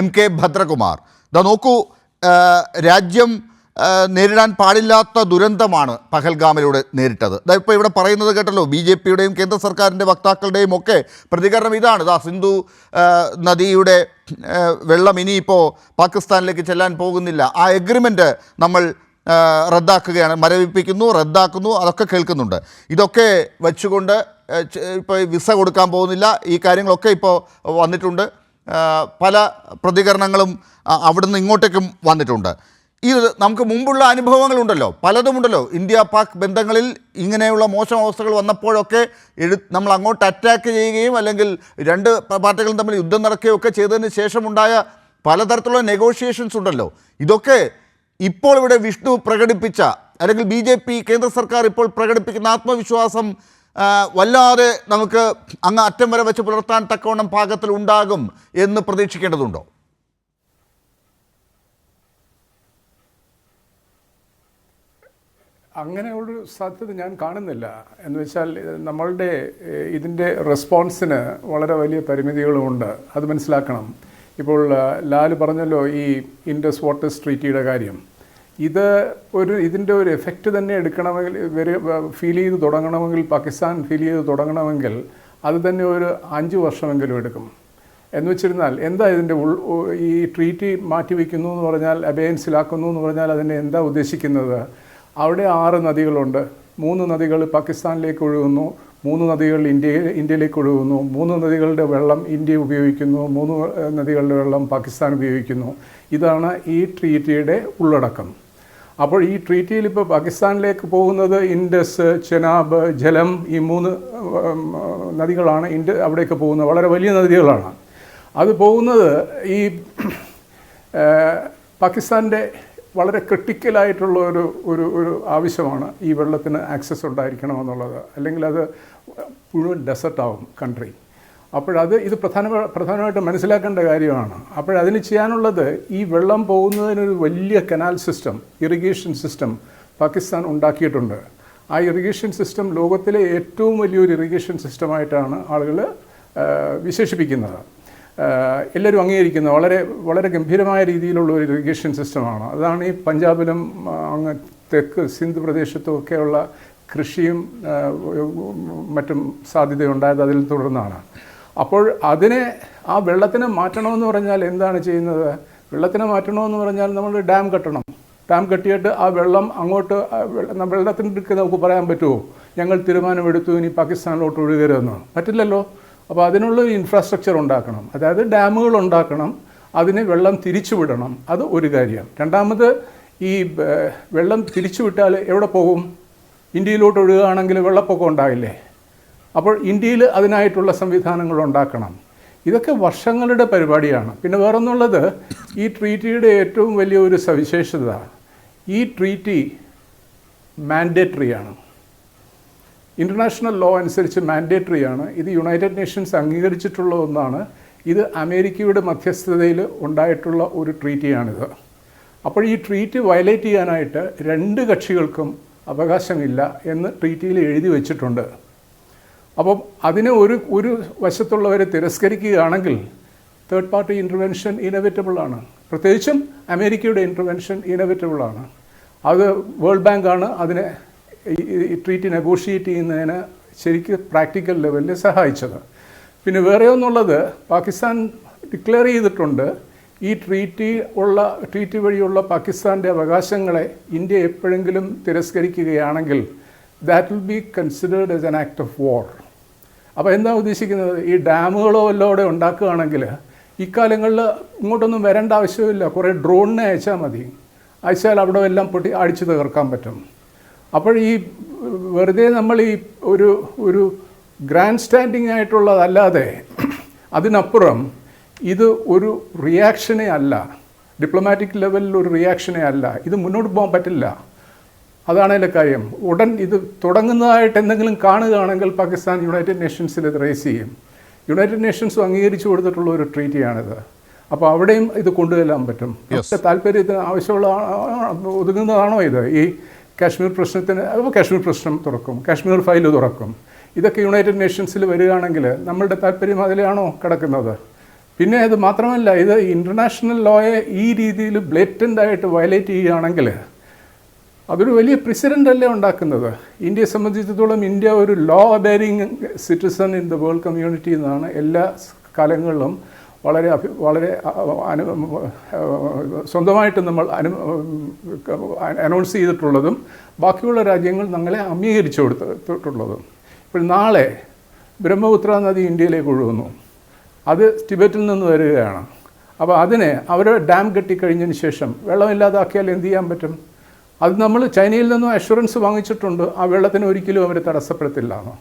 M K Bhadrakumar. ഇതാ നോക്കൂ രാജ്യം നേരിടാൻ പാടില്ലാത്ത ദുരന്തമാണ് പഹൽഗാമിലൂടെ നേരിട്ടത്. ഇതാ ഇപ്പോൾ ഇവിടെ പറയുന്നത് കേട്ടല്ലോ ബി ജെ പിയുടെയും കേന്ദ്ര സർക്കാരിന്റെ വക്താക്കളുടെയും ഒക്കെ പ്രതികരണം ഇതാണ്. ഇതാ സിന്ധു നദിയുടെ വെള്ളം ഇനിയിപ്പോൾ പാകിസ്ഥാനിലേക്ക് ചെല്ലാൻ പോകുന്നില്ല. ആ എഗ്രിമെന്റ് നമ്മൾ റദ്ദാക്കുകയാണ് മരവിപ്പിക്കുന്നു റദ്ദാക്കുന്നു അതൊക്കെ കേൾക്കുന്നുണ്ട്. ഇതൊക്കെ വെച്ചുകൊണ്ട് ഇപ്പോൾ വിസ കൊടുക്കാൻ പോകുന്നില്ല. ഈ കാര്യങ്ങളൊക്കെ ഇപ്പോൾ വന്നിട്ടുണ്ട്. പല പ്രതികരണങ്ങളും അവിടെ അവിടുന്ന് ഇങ്ങോട്ടേക്കും വന്നിട്ടുണ്ട്. ഇത് നമുക്ക് മുമ്പുള്ള അനുഭവങ്ങളുണ്ടല്ലോ. പലതുമുണ്ടല്ലോ. ഇന്ത്യ പാക് ബന്ധങ്ങളിൽ ഇങ്ങനെയുള്ള മോശം അവസ്ഥകൾ വന്നപ്പോഴൊക്കെ എഴു നമ്മൾ അങ്ങോട്ട് അറ്റാക്ക് ചെയ്യുകയും അല്ലെങ്കിൽ രണ്ട് പാർട്ടികളും തമ്മിൽ യുദ്ധം നടക്കുകയും ഒക്കെ ചെയ്തതിന് ശേഷമുണ്ടായ പലതരത്തിലുള്ള നെഗോഷിയേഷൻസ് ഉണ്ടല്ലോ. ഇതൊക്കെ ഇപ്പോൾ ഇവിടെ വിഷ്ണു പ്രകടിപ്പിച്ച അല്ലെങ്കിൽ ബി കേന്ദ്ര സർക്കാർ ഇപ്പോൾ പ്രകടിപ്പിക്കുന്ന ആത്മവിശ്വാസം വല്ലാതെ നമുക്ക് അങ്ങ് അറ്റം വരെ വെച്ച് പുലർത്താൻ തക്കവണ്ണം പാകത്തിൽ ഉണ്ടാകും എന്ന് പ്രതീക്ഷിക്കേണ്ടതുണ്ടോ? അങ്ങനെയുള്ളൊരു സാധ്യത ഞാൻ കാണുന്നില്ല. എന്ന് വെച്ചാൽ നമ്മളുടെ ഇതിന്റെ റെസ്പോൺസിന് വളരെ വലിയ പരിമിതികളുമുണ്ട് അത് മനസ്സിലാക്കണം. ഇപ്പോൾ ലാൽ ലാൽ പറഞ്ഞല്ലോ ഈ ഇൻഡസ് വാട്ടേഴ്സ് ട്രീറ്റിയുടെ കാര്യം. ഇത് ഒരു ഇതിന്റെ ഒരു എഫക്റ്റ് തന്നെ എടുക്കണമെങ്കിൽ ഇവർ ഫീൽ ചെയ്ത് തുടങ്ങണമെങ്കിൽ പാകിസ്ഥാൻ ഫീൽ ചെയ്ത് തുടങ്ങണമെങ്കിൽ അത് തന്നെ ഒരു അഞ്ച് വർഷമെങ്കിലും എടുക്കും. എന്ന് വെച്ചിരുന്നാൽ എന്താ ഇതിന്റെ ഉൾ ഈ ട്രീറ്റി മാറ്റിവെക്കുന്നു എന്ന് പറഞ്ഞാൽ അബേയൻസിലാക്കുന്നു എന്ന് പറഞ്ഞാൽ അതിനെ എന്താ ഉദ്ദേശിക്കുന്നത്? അവിടെ ആറ് നദികളുണ്ട്. മൂന്ന് നദികൾ പാകിസ്ഥാനിലേക്ക് ഒഴുകുന്നു. മൂന്ന് നദികൾ ഇന്ത്യ ഇന്ത്യയിലേക്ക് ഒഴുകുന്നു. മൂന്ന് നദികളുടെ വെള്ളം ഇന്ത്യ ഉപയോഗിക്കുന്നു. മൂന്ന് നദികളുടെ വെള്ളം പാകിസ്ഥാൻ ഉപയോഗിക്കുന്നു. ഇതാണ് ഈ ട്രീറ്റിയുടെ ഉള്ളടക്കം. അപ്പോൾ ഈ ട്രീറ്റിയിൽ ഇപ്പോൾ പാകിസ്ഥാനിലേക്ക് പോകുന്നത് ഇൻഡസ് ചെനാബ് ജലം ഈ മൂന്ന് നദികളാണ് ഇൻഡ് അവിടേക്ക് പോകുന്നത്. വളരെ വലിയ നദികളാണ്. അത് പോകുന്നത് ഈ പാകിസ്ഥാന്റെ വളരെ ക്രിട്ടിക്കലായിട്ടുള്ള ഒരു ഒരു ഒരു ആവശ്യമാണ് ഈ വെള്ളത്തിന് ആക്സസ് ഉണ്ടായിരിക്കണമെന്നുള്ളത്. അല്ലെങ്കിൽ അത് മുഴുവൻ ഡെസർട്ടാവും കൺട്രി. അപ്പോഴത് ഇത് പ്രധാന പ്രധാനമായിട്ട് മനസ്സിലാക്കേണ്ട കാര്യമാണ്. അപ്പോഴതിന് ചെയ്യാനുള്ളത് ഈ വെള്ളം പോകുന്നതിനൊരു വലിയ canal system irrigation system Pakistan ഉണ്ടാക്കിയിട്ടുണ്ട്. ആ ഇറിഗേഷൻ സിസ്റ്റം ലോകത്തിലെ ഏറ്റവും വലിയൊരു ഇറിഗേഷൻ സിസ്റ്റമായിട്ടാണ് ആളുകൾ വിശേഷിപ്പിക്കുന്നത്. എല്ലാവരും അംഗീകരിക്കുന്ന വളരെ വളരെ ഗംഭീരമായ രീതിയിലുള്ള ഒരു ഇറിഗേഷൻ സിസ്റ്റമാണ് അതാണ് ഈ പഞ്ചാബിലും അങ്ങ് തെക്ക് സിന്ധ് പ്രദേശത്തും ഒക്കെയുള്ള കൃഷിയും മറ്റും സാധ്യതയുണ്ടായത് അതിൽ തുടർന്നാണ്. അപ്പോൾ അതിനെ ആ വെള്ളത്തിനെ മാറ്റണമെന്ന് പറഞ്ഞാൽ എന്താണ് ചെയ്യുന്നത്? വെള്ളത്തിനെ മാറ്റണമെന്ന് പറഞ്ഞാൽ നമ്മൾ ഡാം കെട്ടണം. ഡാം കെട്ടിയിട്ട് ആ വെള്ളം അങ്ങോട്ട് വെള്ളത്തിന്റെ നമുക്ക് പറയാൻ പറ്റുമോ? ഞങ്ങൾ തീരുമാനമെടുത്തു ഇനി പാകിസ്ഥാനിലോട്ട് ഒഴുകരുതെന്ന്. പറ്റില്ലല്ലോ? അപ്പോൾ അതിനുള്ള ഇൻഫ്രാസ്ട്രക്ചർ ഉണ്ടാക്കണം. അതായത് ഡാമുകൾ ഉണ്ടാക്കണം. അതിന് വെള്ളം തിരിച്ചുവിടണം അത് ഒരു കാര്യം. രണ്ടാമത് ഈ വെള്ളം തിരിച്ചുവിട്ടാൽ എവിടെ പോകും? ഇന്ത്യയിലോട്ട് ഒഴുകുകയാണെങ്കിൽ വെള്ളപ്പൊക്കം ഉണ്ടാവില്ലേ അപ്പോൾ ഇന്ത്യയിൽ അതിനായിട്ടുള്ള സംവിധാനങ്ങൾ ഉണ്ടാക്കണം. ഇതൊക്കെ വർഷങ്ങളുടെ പരിപാടിയാണ്. പിന്നെ വേറൊന്നുള്ളത് ഈ ട്രീറ്റിയുടെ ഏറ്റവും വലിയ ഒരു സവിശേഷത ഈ ട്രീറ്റി മാൻഡേറ്ററി ആണ് ഇന്റർനാഷണൽ ലോ അനുസരിച്ച് മാൻഡേറ്ററി ആണ് ഇത് യുണൈറ്റഡ് നേഷൻസ് അംഗീകരിച്ചിട്ടുള്ള ഒന്നാണ്. ഇത് അമേരിക്കയുടെ മധ്യസ്ഥതയിൽ ഉണ്ടായിട്ടുള്ള ഒരു ട്രീറ്റിയാണിത്. അപ്പോൾ ഈ ട്രീറ്റ് വയലേറ്റ് ചെയ്യാനായിട്ട് രണ്ട് കക്ഷികൾക്കും അവകാശമില്ല എന്ന് ട്രീറ്റിയിൽ എഴുതി വച്ചിട്ടുണ്ട്. അപ്പം അതിനെ ഒരു ഒരു വശത്തുള്ളവരെ തിരസ്കരിക്കുകയാണെങ്കിൽ തേർഡ് പാർട്ടി ഇന്റർവെൻഷൻ ഇനവിറ്റബിൾ ആണ്. പ്രത്യേകിച്ചും അമേരിക്കയുടെ ഇന്റർവെൻഷൻ ഇനവിറ്റബിൾ ആണ്. അത് വേൾഡ് ബാങ്കാണ് അതിനെ ഈ- ട്രീറ്റ് ട്രീറ്റി നെഗോഷിയേറ്റ് ചെയ്യുന്നതിന് ശരിക്കും പ്രാക്ടിക്കൽ ലെവലിൽ സഹായിച്ചത്. പിന്നെ വേറെ ഒന്നുള്ളത് പാകിസ്ഥാൻ ഡിക്ലെയർ ചെയ്തിട്ടുണ്ട് ഈ ട്രീറ്റി ഉള്ള ട്രീറ്റി വഴിയുള്ള പാകിസ്ഥാന്റെ അവകാശങ്ങളെ ഇന്ത്യ എപ്പോഴെങ്കിലും തിരസ്കരിക്കുകയാണെങ്കിൽ that will be considered as an act of war അപ്പോൾ എന്താ ഉദ്ദേശിക്കുന്നത്? ഈ ഡാമുകളോ എല്ലാം അവിടെ ഉണ്ടാക്കുകയാണെങ്കിൽ ഇക്കാലങ്ങളിൽ ഇങ്ങോട്ടൊന്നും വരേണ്ട ആവശ്യമില്ല. കുറേ ഡ്രോണിനെ അയച്ചാൽ മതി. അയച്ചാൽ അവിടെ എല്ലാം പൊട്ടി അടിച്ചു തകർക്കാൻ പറ്റും. അപ്പോൾ ഈ വെറുതെ നമ്മൾ ഈ ഒരു ഒരു ഗ്രാൻഡ് സ്റ്റാൻഡിങ് ആയിട്ടുള്ളതല്ലാതെ അതിനപ്പുറം ഇത് ഒരു റിയാക്ഷനേ അല്ല. ഡിപ്ലോമാറ്റിക് ലെവലിൽ ഒരു റിയാക്ഷനേ അല്ല. ഇത് മുന്നോട്ട് പോകാൻ പറ്റില്ല. അതാണ് എന്റെ കാര്യം. ഉടൻ ഇത് തുടങ്ങുന്നതായിട്ട് എന്തെങ്കിലും കാണുകയാണെങ്കിൽ പാകിസ്ഥാൻ യുണൈറ്റഡ് നേഷൻസിൽ ഇത് റേസ് ചെയ്യും. യുണൈറ്റഡ് നേഷൻസും അംഗീകരിച്ചു കൊടുത്തിട്ടുള്ള ഒരു ട്രീറ്റിയാണിത് അപ്പോൾ അവിടെയും ഇത് കൊണ്ടുവരാൻ പറ്റും. പക്ഷേ താല്പര്യത്തിന് ആവശ്യമുള്ള ഒതുങ്ങുന്നതാണോ ഇത്? ഈ കാശ്മീർ പ്രശ്നത്തിന് അപ്പോൾ കാശ്മീർ പ്രശ്നം തുറക്കും. കാശ്മീർ ഫയൽ തുറക്കും. ഇതൊക്കെ യുണൈറ്റഡ് നേഷൻസിൽ വരികയാണെങ്കിൽ നമ്മളുടെ താല്പര്യം അതിലാണോ കിടക്കുന്നത്? പിന്നെ അത് മാത്രമല്ല ഇത് ഇന്റർനാഷണൽ ലോയെ ഈ രീതിയിൽ ബ്ലേറ്റന്റായിട്ട് വയലേറ്റ് ചെയ്യുകയാണെങ്കിൽ അതൊരു വലിയ പ്രസിഡന്റ് അല്ലേ ഉണ്ടാക്കുന്നത്? ഇന്ത്യയെ സംബന്ധിച്ചിടത്തോളം ഇന്ത്യ ഒരു law bearing citizen in the world community എന്നാണ് എല്ലാ കാലങ്ങളിലും വളരെ അഭി വളരെ അനു സ്വന്തമായിട്ട് നമ്മൾ അനു അനൗൺസ് ചെയ്തിട്ടുള്ളതും ബാക്കിയുള്ള രാജ്യങ്ങൾ ഞങ്ങളെ അംഗീകരിച്ചു കൊടുത്തിട്ടുള്ളതും. ഇപ്പോൾ നാളെ ബ്രഹ്മപുത്ര നദി ഇന്ത്യയിലേക്ക് ഒഴുകുന്നു. അത് ടിബറ്റിൽ നിന്ന് വരികയാണ്. അപ്പോൾ അതിനെ അവർ ഡാം കെട്ടിക്കഴിഞ്ഞതിന് ശേഷം വെള്ളമില്ലാതാക്കിയാൽ എന്ത് ചെയ്യാൻ പറ്റും? അത് നമ്മൾ ചൈനയിൽ നിന്നും അഷുറൻസ് വാങ്ങിച്ചിട്ടുണ്ട്. ആ വെള്ളത്തിന് ഒരിക്കലും അവർ തടസ്സപ്പെടുത്തില്ല. എന്ന്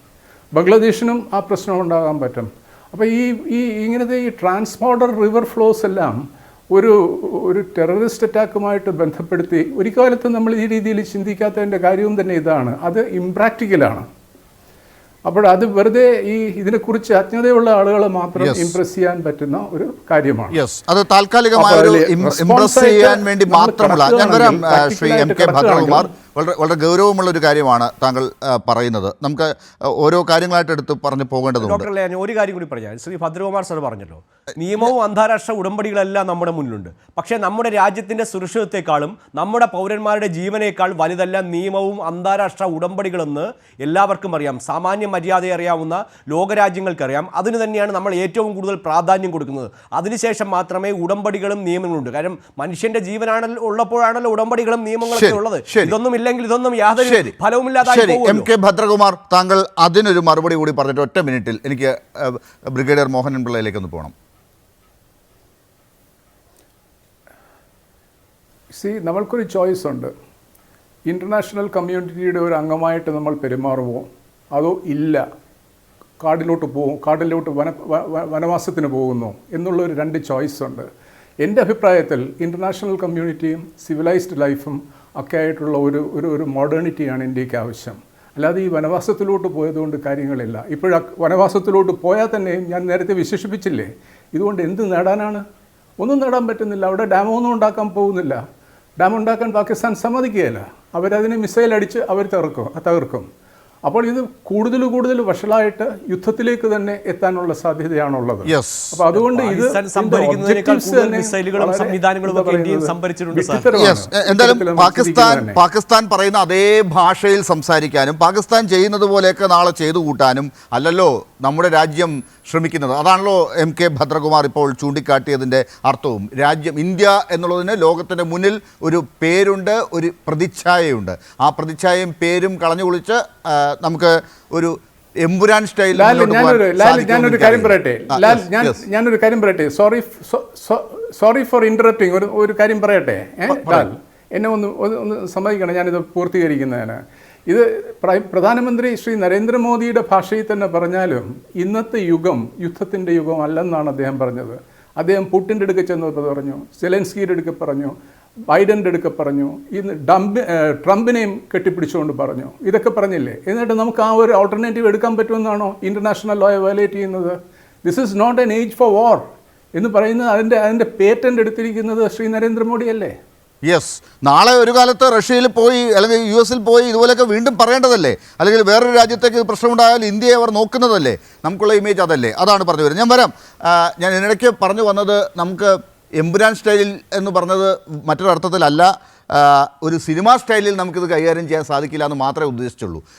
ബംഗ്ലാദേശിനും ആ പ്രശ്നം ഉണ്ടാകാൻ പറ്റും. അപ്പോൾ ഈ ഈ ഇങ്ങനത്തെ ഈ ട്രാൻസ്പോർട്ടർ റിവർ ഫ്ലോസ് എല്ലാം ഒരു ഒരു ടെററിസ്റ്റ് അറ്റാക്കുമായിട്ട് ബന്ധപ്പെടുത്തി ഒരു നമ്മൾ ഈ രീതിയിൽ ചിന്തിക്കാത്തതിന്റെ കാര്യവും തന്നെ ഇതാണ്. അത് ഇംപ്രാക്ടിക്കലാണ് അപ്പോൾ അത് വെറുതെ ഈ ഇതിനെക്കുറിച്ച് അജ്ഞതയുള്ള ആളുകളെ മാത്രം ഇംപ്രസ് ചെയ്യാൻ പറ്റുന്ന ഒരു കാര്യമാണ്. യെസ് അത് താൽക്കാലികമായ ഒരു ഇംപ്രസ് ചെയ്യാൻ വേണ്ടി മാത്രമുള്ള ഞാൻ വരാം ശ്രീ എം കെ ഭദ്രകുമാർ. വളരെ വളരെ ഗൗരവമുള്ള ഒരു കാര്യമാണ് താങ്കൾ പറയുന്നത്. നമുക്ക് ഓരോ കാര്യങ്ങളായിട്ട് എടുത്ത് പറഞ്ഞു പോകേണ്ടതുണ്ട്. ഡോക്ടർ ഞാൻ ഒരു കാര്യം കൂടി പറയാം ശ്രീ ഭദ്രകുമാർ സർ പറഞ്ഞല്ലോ നിയമവും അന്താരാഷ്ട്ര ഉടമ്പടികളെല്ലാം നമ്മുടെ മുന്നിലുണ്ട്. പക്ഷേ നമ്മുടെ രാജ്യത്തിന്റെ സുരക്ഷിതത്തെക്കാളും നമ്മുടെ പൗരന്മാരുടെ ജീവനേക്കാൾ വലുതല്ല നിയമവും അന്താരാഷ്ട്ര ഉടമ്പടികളെന്ന് എല്ലാവർക്കും അറിയാം. സാമാന്യ മര്യാദ അറിയാവുന്ന ലോകരാജ്യങ്ങൾക്കറിയാം. അതിന് തന്നെയാണ് നമ്മൾ ഏറ്റവും കൂടുതൽ പ്രാധാന്യം കൊടുക്കുന്നത്. അതിനുശേഷം മാത്രമേ ഉടമ്പടികളും നിയമങ്ങളുണ്ട്. കാരണം മനുഷ്യന്റെ ജീവനാണല്ലോ ഉള്ളപ്പോഴാണല്ലോ ഉടമ്പടികളും നിയമങ്ങളൊക്കെ ഉള്ളത്. ഇതൊന്നും ഇല്ലെങ്കിൽ ഇതൊന്നും യാതൊരു ഫലവുമില്ലാതെ എം കെ ഭദ്രകുമാർ താങ്കൾ അതിനൊരു മറുപടി കൂടി പറഞ്ഞിട്ട് ഒറ്റ മിനിറ്റിൽ എനിക്ക് ബ്രിഗേഡിയർ മോഹനൻ പിള്ളയിലേക്ക് ഒന്ന് പോകണം സി നമ്മൾക്കൊരു ചോയ്സ് ഉണ്ട്. ഇന്റർനാഷണൽ കമ്മ്യൂണിറ്റിയുടെ ഒരു അംഗമായിട്ട് നമ്മൾ പെരുമാറുമോ? അതോ ഇല്ല കാടിലോട്ട് പോകും കാടിലോട്ട് വന വനവാസത്തിന് പോകുന്നു എന്നുള്ള ഒരു രണ്ട് ചോയ്സ് ഉണ്ട്. എന്റെ അഭിപ്രായത്തിൽ ഇന്റർനാഷണൽ കമ്മ്യൂണിറ്റിയും സിവിലൈസ്ഡ് ലൈഫും ഒക്കെ ആയിട്ടുള്ള ഒരു ഒരു ഒരു മോഡേണിറ്റിയാണ് ഇന്ത്യയ്ക്ക് ആവശ്യം. അല്ലാതെ ഈ വനവാസത്തിലോട്ട് പോയതുകൊണ്ട് കാര്യങ്ങളില്ല. ഇപ്പോഴ വനവാസത്തിലോട്ട് പോയാൽ തന്നെ ഞാൻ നേരത്തെ വിശേഷിപ്പിച്ചില്ലേ? ഇതുകൊണ്ട് എന്ത് നേടാനാണ്? ഒന്നും നേടാൻ പറ്റുന്നില്ല. അവിടെ ഡാമൊന്നും ഉണ്ടാക്കാൻ പോകുന്നില്ല. ഡാം ഉണ്ടാക്കാൻ പാകിസ്ഥാൻ സമ്മതിക്കുകയില്ല. അവരതിനെ മിസൈൽ അടിച്ച് അവർ തകർക്കും തകർക്കും. അപ്പോൾ ഇത് കൂടുതൽ കൂടുതൽ വഷളായിട്ട് യുദ്ധത്തിലേക്ക് തന്നെ എത്താനുള്ള സാധ്യതയാണുള്ളത്. അപ്പൊ അപ്പോൾ അതുകൊണ്ട് ഇത് എന്തായാലും പാകിസ്ഥാൻ പാകിസ്ഥാൻ പറയുന്ന അതേ ഭാഷയിൽ സംസാരിക്കാനും പാകിസ്ഥാൻ ചെയ്യുന്നത് പോലെയൊക്കെ നാളെ ചെയ്തു കൂട്ടാനും അല്ലല്ലോ നമ്മുടെ രാജ്യം ശ്രമിക്കുന്നത്. അതാണല്ലോ എം കെ ഭദ്രകുമാർ ഇപ്പോൾ ചൂണ്ടിക്കാട്ടിയതിന്റെ അർത്ഥവും. രാജ്യം ഇന്ത്യ എന്നുള്ളതിന് ലോകത്തിന്റെ മുന്നിൽ ഒരു പേരുണ്ട് ഒരു പ്രതിച്ഛായയുണ്ട്. ആ പ്രതിച്ഛായയും പേരും കളഞ്ഞു കുളിച്ച് നമുക്ക് ഒരു എമ്പുരാൻ മുന്നോട്ട് ഞാനൊരു കാര്യം പറയട്ടെ? ലാൽ ഞാൻ. ഞാനൊരു കാര്യം പറയട്ടെ? സോറി സോറി ഫോർ ഇന്ററപ്റ്റിംഗ് ഒരു ഒരു കാര്യം പറയട്ടെ? ലാൽ എന്നെ ഒന്ന് ഒന്ന് സമ്മതിക്കണം ഞാനിത് പൂർത്തീകരിക്കുന്നതിന്. ഇത് പ്രധാനമന്ത്രി ശ്രീ നരേന്ദ്രമോദിയുടെ ഭാഷയിൽ തന്നെ പറഞ്ഞാലും ഇന്നത്തെ യുഗം യുദ്ധത്തിന്റെ യുഗം അല്ലെന്നാണ് അദ്ദേഹം പറഞ്ഞത്. അദ്ദേഹം പുട്ടിന്റെ അടുക്ക് ചെന്ന് പറഞ്ഞു സെലൻസ്കിയുടെ അടുക്ക് പറഞ്ഞു ബൈഡന്റെ അടുക്ക പറഞ്ഞു ഇന്ന് ഡംബ് ട്രംപിനെയും കെട്ടിപ്പിടിച്ചുകൊണ്ട് പറഞ്ഞു. ഇതൊക്കെ പറഞ്ഞില്ലേ? എന്നിട്ട് നമുക്ക് ആ ഒരു ഓൾട്ടർനേറ്റീവ് എടുക്കാൻ പറ്റുമെന്നാണോ ഇന്റർനാഷണൽ ലോയെ വയലേറ്റ് ചെയ്യുന്നത്? This is not an age for war എന്ന് പറയുന്നത് അതിന്റെ അതിന്റെ പേറ്റന്റ് എടുത്തിരിക്കുന്നത് ശ്രീ നരേന്ദ്രമോദി അല്ലേ യെസ് നാളെ ഒരു കാലത്ത് റഷ്യയിൽ പോയി അല്ലെങ്കിൽ യു എസിൽ പോയി ഇതുപോലെയൊക്കെ വീണ്ടും പറയേണ്ടതല്ലേ? അല്ലെങ്കിൽ വേറൊരു രാജ്യത്തേക്ക് പ്രശ്നമുണ്ടായാൽ ഇന്ത്യയെ അവർ നോക്കുന്നതല്ലേ? നമുക്കുള്ള ഇമേജ് അതല്ലേ? അതാണ് പറഞ്ഞു വരുന്നത്. ഞാൻ വരാം. ഞാൻ ഇതിനിടയ്ക്ക് പറഞ്ഞു വന്നത് നമുക്ക് എമ്പുരാൻ സ്റ്റൈലിൽ എന്ന് പറഞ്ഞത് മറ്റൊരർത്ഥത്തിലല്ല. ഒരു സിനിമാ സ്റ്റൈലിൽ നമുക്കിത് കൈകാര്യം ചെയ്യാൻ സാധിക്കില്ല എന്ന് മാത്രമേ ഉദ്ദേശിച്ചുള്ളൂ.